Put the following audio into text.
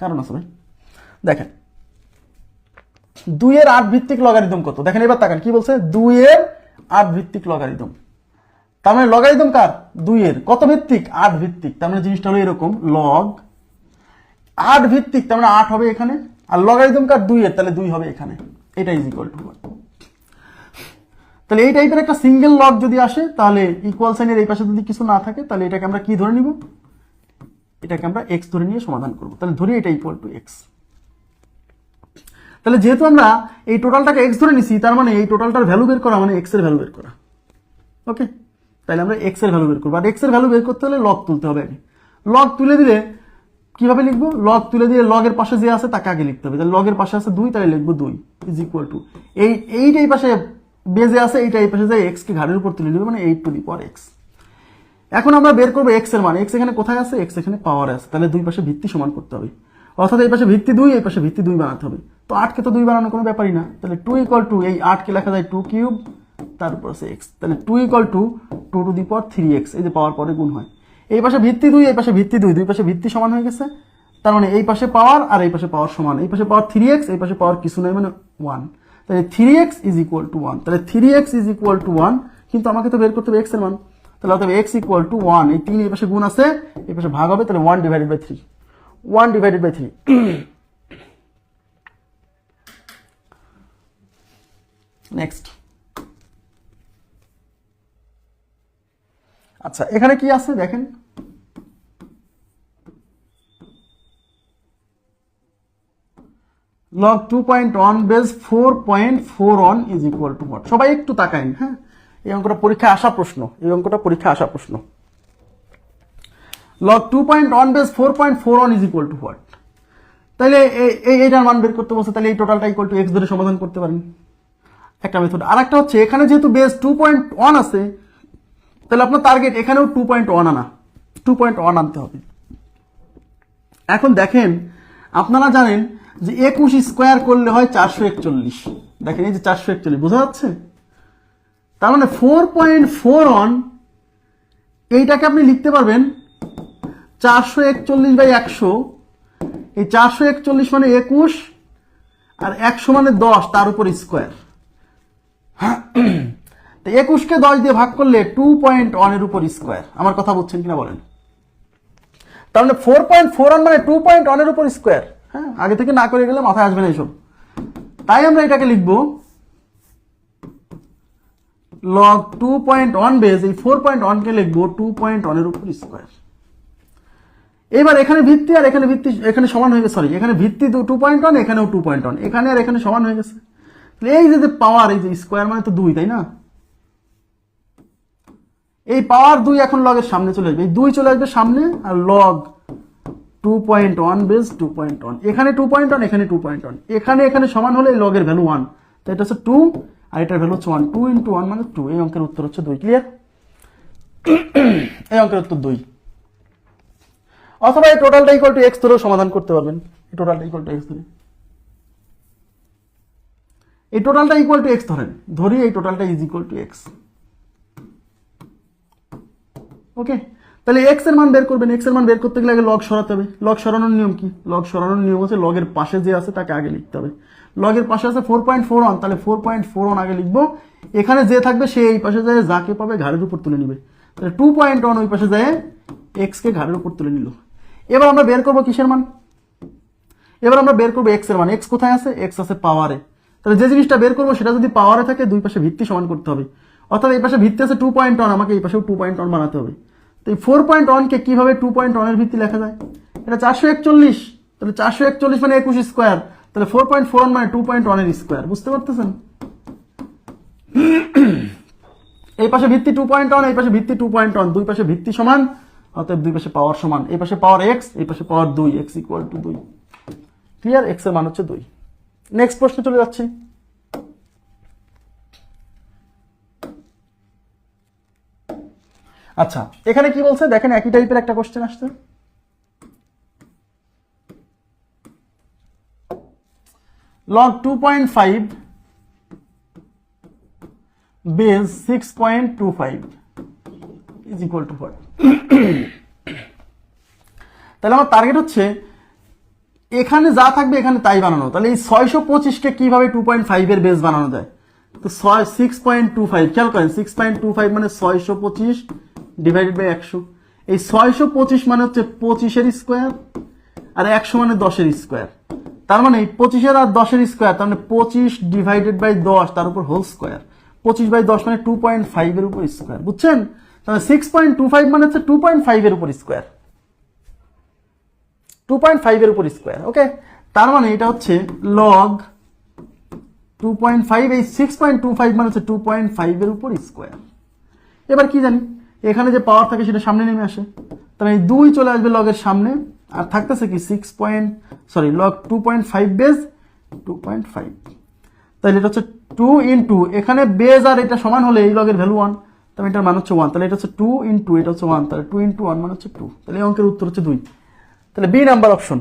কারণ আছে ভাই। দেখেন, দুইয়ের আট ভিত্তিক লগারিদম কত? দেখেন এবার তাকান, কি বলছে? দুইয়ের আট ভিত্তিক লগারিদম তার মানে লগারিদম কার? দুইয়ের। কত ভিত্তিক? আট ভিত্তিক। তার মানে জিনিসটা হলো এরকম লগ আট ভিত্তিক, তার মানে আট হবে এখানে, আর লগারিদম কার? দুইয়ের। তাহলে দুই হবে এখানে। এটা ইজ ইকুয়াল টু তাহলে এই টাইপের একটা সিঙ্গেল লগ যদি আসে, তাহলে ইকুয়াল সাইনের এই পাশে যদি কিছু না থাকে, তাহলে এটাকে আমরা কি ধরে নিব? এটাকে আমরা এক্স ধরে নিয়ে সমাধান করব। তাহলে ধরি এটা ইকুয়াল টু এক্স তাহলে যেহেতু আমরা এই টোটালটাকে এক্স ধরে নিছি, তার মানে এই টোটালটার ভ্যালু বের করা মানে এক্সের ভ্যালু বের করা। ওকে তাহলে আমরা এক্সের ভ্যালু বের করব। আর এক্সের ভ্যালু বের করতে হলে লগ তুলতে হবে আগে। লগ তুলে দিলে কীভাবে লিখব? লগ তুলে দিয়ে লগের পাশে যে আছে তাকে আগে লিখতে হবে। তাহলে লগের পাশে আছে দুই, তাহলে লিখব দুই ইজ ইকুয়াল টু এই এইটা এই পাশে বেজে আছে এইটা এই পাশে যায় এক্স কে ঘাড়ের উপর তুলে নেবে মানে eight to the power x এখন আমরা বের করব এক্সের মান। এক্স এখানে কোথায় আছে? এক্স এখানে পাওয়ারে আছে। তাহলে দুই পাশে ভিত্তি সমান করতে হবে। অর্থাৎ এই পাশে ভিত্তি দুই, এই পাশে ভিত্তি দুই বানাতে হবে। তো আটকে তো দুই বানানোর কোনো ব্যাপারই না। তাহলে টু ইকুয়াল টু এই আটকে লেখা যায় টু কিউব তারপর আছে এক্স তাহলে two equal to two to the power three x এই যে পাওয়ার পরে গুণ হয়। এই পাশে ভিত্তি দুই, এই পাশে ভিত্তি দুই দুই পাশে ভিত্তি সমান হয়ে গেছে। তার মানে এই পাশে পাওয়ার আর এই পাশে পাওয়ার সমান। এই পাশে পাওয়ার থ্রি এক্স এই পাশে পাওয়ার কিছু নয় মানে ওয়ান তাহলে three x is equal to one তাহলে three x is equal to one কিন্তু আমাকে তো বের করতে হবে এক্সের মান। তাহলে অতএব এক্স ইকুয়াল টু ওয়ান এই তিন এই পাশে গুণ আছে এই পাশে ভাগ হবে, তাহলে one divided by three one divided by three next আচ্ছা এখানে কি আছে, দেখেন? Base four point four one is equal to সবাই একটু তাকাইন হ্যাঁ? এই অঙ্কটা পরীক্ষায় আসা প্রশ্ন, এই অঙ্কটা পরীক্ষায় আসা প্রশ্ন। Log two point one base four point four one is equal to what তাহলে এই- এই এইটার মান বের করতে বসে তাহলে এই টোটালটা ইকুয়াল টু এক্স ধরে সমাধান করতে পারেন। একটা মেথড আর একটা হচ্ছে, এখানে যেহেতু বেস টু পয়েন্ট ওয়ান আছে, তাহলে আপনার টার্গেট এখানেও টু পয়েন্ট ওয়ান আনা। টু পয়েন্ট ওয়ান আনতে হবে। এখন দেখেন, আপনারা জানেন যে একুশ স্কোয়ার করলে হয় চারশো একচল্লিশ। দেখেন এই যে চারশো একচল্লিশ, বোঝা যাচ্ছে? তার মানে ফোর পয়েন্ট ফোর ওয়ান এইটাকে আপনি লিখতে পারবেন চারশো একচল্লিশ বাই একশো। এই চারশো একচল্লিশ মানে একুশ আর একশো মানে দশ, তার উপর স্কোয়ার তো একুশকে দশ দিয়ে ভাগ করলে টু পয়েন্ট ওয়ানের উপর স্কোয়ার আমার কথা বুঝছেন কিনা বলেন? তার মানে ফোর পয়েন্ট ফোর ওয়ান মানে টু পয়েন্ট ওয়ানের উপর স্কোয়ার হ্যাঁ আগে থেকে না করে গেলে মাথায় আসবে না এইসব। তাই আমরা এটাকে লিখব log two point one base, এই ফোর পয়েন্ট ওয়ানকে লিখব টু পয়েন্ট ওয়ানের উপর স্কোয়ার এবার এখানে ভিত্তি আর এখানে ভিত্তি, এখানে সমান হয়ে গেছে সরি এখানে ভিত্তি টু পয়েন্ট ওয়ান এখানেও টু পয়েন্ট ওয়ান এখানে আর এখানে সমান হয়ে গেছে। এই যে পাওয়ার এই যে স্কোয়ার মানে তো দুই, তাই না? এই পাওয়ার দুই এখন লগের সামনে চলে আসবে, এই দুই চলে আসবে সামনে আর log two point one base two point one এখানে টু পয়েন্ট ওয়ান এখানে টু পয়েন্ট ওয়ান এখানে এখানে সমান হলে লগের ভ্যালু ওয়ান তো এটা হচ্ছে টু আর এটার ভ্যালু হচ্ছে ওয়ান টু ইন্টু ওয়ান মানে টু এই অঙ্কের উত্তর হচ্ছে দুই ক্লিয়ার এই অঙ্কের উত্তর দুই। অথবা এই টোটালটা ইকুয়াল টু এক্স ধরেও সমাধান করতে পারবেন। এই টোটালটা ইকুয়াল টু এক্স ধরে। এই টোটালটা ইকুয়াল টু এক্স ধরেন। ধরি এই টোটালটা is equal to x okay তাহলে এক্সের মান বের করবেন এক্সের মান বের করতে গেলে আগে লগ সরাতে হবে। লগ সরানোর নিয়ম কি? লগ সরানোর নিয়ম হচ্ছে লগের পাশে যে আছে তাকে আগে লিখতে হবে। লগের পাশে আছে ফোর পয়েন্ট ফোর ওয়ান তাহলে ফোর পয়েন্ট ফোর ওয়ান আগে লিখব। এখানে যে থাকবে সে এই পাশে যায়, যাকে পাবে ঘাড়ের উপর তুলে নিবে। তাহলে টু পয়েন্ট ওয়ান ওই পাশে যায় এক্স কে ঘাড়ের উপর তুলে নিল। এবার আমরা বের করব কিসের মান? এবার আমরা বের করব এক্সের মান। এক্স কোথায় আছে? এক্স আছে পাওয়ারে তাহলে যে জিনিসটা বের করব সেটা যদি পাওয়ারে থাকে, দুই পাশে ভিত্তি সমান করতে হবে। অর্থাৎ এই পাশে ভিত্তি আছে টু পয়েন্ট ওয়ান আমাকে এই পাশেও টু পয়েন্ট ওয়ান বানাতে হবে। তো এই ফোর পয়েন্ট ওয়ানকে কীভাবে টু পয়েন্ট ওয়ানের ভিত্তি লেখা যায়? এটা চারশো একচল্লিশ। তাহলে চারশো একচল্লিশ মানে একুশ স্কোয়ার তাহলে ফোর পয়েন্ট ফোর মানে টু পয়েন্ট ওয়ানের স্কোয়ার বুঝতে পারতেছেন? এই পাশে ভিত্তি টু পয়েন্ট ওয়ান এই পাশে ভিত্তি টু পয়েন্ট ওয়ান দুই পাশে ভিত্তি সমান, অতএব দুই পাশে পাওয়ার সমান। এই পাশে পাওয়ার এক্স এই পাশে পাওয়ার দুই এক্স ইকুয়াল টু দুই। ক্লিয়ার এক্সের মান হচ্ছে দুই। নেক্সট প্রশ্নে চলে যাচ্ছি। আচ্ছা এখানে কি বলছে? দেখেন একই টাইপের একটা কোশ্চেন আসছে। Six point two five is equal to what তাহলে আমার টার্গেট হচ্ছে, এখানে যা থাকবে এখানে তাই বানানো। তাহলে এই ছয়শো পঁচিশকে কীভাবে টু পয়েন্ট ফাইভের বেস বানানো যায়? তো ছয় সিক্স পয়েন্ট টু ফাইভ খেয়াল করেন সিক্স পয়েন্ট টু ফাইভ মানে ছয়শো পঁচিশ ডিভাইডেড বাই একশো। এই ছয়শো পঁচিশ মানে হচ্ছে পঁচিশের স্কোয়ার আর একশো মানে দশের স্কোয়ার তার মানে পঁচিশের আর দশের স্কোয়ার তার মানে পঁচিশ ডিভাইডেড বাই দশ, তার উপর হোল স্কোয়ার পঁচিশ বাই দশ মানে টু পয়েন্ট ফাইভের উপর স্কোয়ার বুঝছেন? তাহলে সিক্স পয়েন্ট টু ফাইভ মানে হচ্ছে টু পয়েন্ট ফাইভের উপর স্কোয়ার টু পয়েন্ট ফাইভের উপর স্কোয়ার ওকে তার মানে এটা হচ্ছে লগ টু পয়েন্ট ফাইভ এই সিক্স পয়েন্ট টু ফাইভ মানে হচ্ছে টু পয়েন্ট ফাইভের উপর স্কোয়ার এবার কি জানি? এখানে যে পাওয়ার থাকে সেটা সামনে নেমে আসে। তাহলে দুই চলে আসবে লগের সামনে। আর থাকতেছে কি six point sorry log two point five base two point five তাহলে এটা হচ্ছে টু ইন্টু এখানে বেজ আর এটা সমান হলে এই লগের ভ্যালু ওয়ান তাহলে এটার মান হচ্ছে ওয়ান তাহলে এটা হচ্ছে টু ইন্টু এটা হচ্ছে ওয়ান তাহলে টু ইন্টু ওয়ান মানে হচ্ছে টু তাহলে এই অঙ্কের উত্তর হচ্ছে দুই। তাহলে বি নাম্বার অপশন